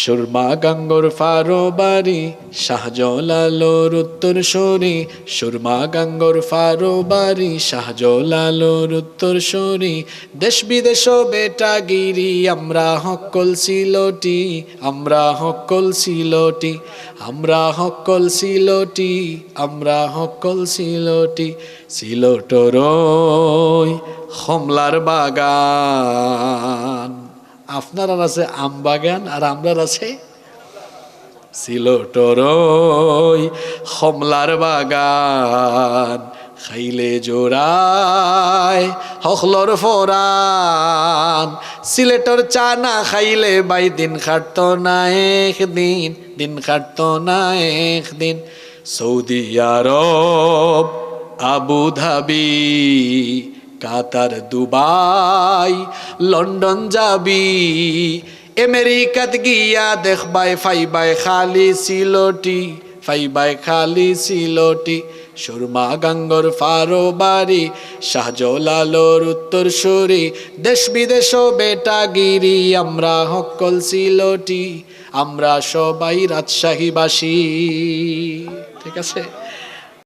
সুরমা গাঙ্গর ফারো বাড়ি শাহজলালোর উত্তর সরি। সুরমা গাঙ্গর ফারো বাড়ি শাহজলালোর উত্তর সরি। দেশ বিদেশ বেটা গিরি আমরা হকল সিলটি, আমরা হকল সিলটি, আমরা হকল সিলটি, আমরা হকল সিলটি। সিলটর হমলার বাগান। আপনার আছে আম বাগান আর আমরার আছে সিলটরই হমলার বাগান, খাইলে জোড়ায় হখলর ফোরান। সিলেটর চা না খাইলে বাই দিন খাটত না একদিন, দিন খাটত না একদিন। Saudi Arab Abu Dhabi Qatar Dubai, London যাবি। আমেরিকাত গিয়া দেখবাই ফাইবাই খালি সিলটি ফাইবাই খালি সিলটি। সুরমা গাঙ্গর ফারো বাড়ি, শাহজলালোর উত্তর সুরি দেশ বিদেশ বেটাগিরি, আমরা হকল সিলটি, আমরা সবাই রাজশাহীবাসী। ঠিক আছে?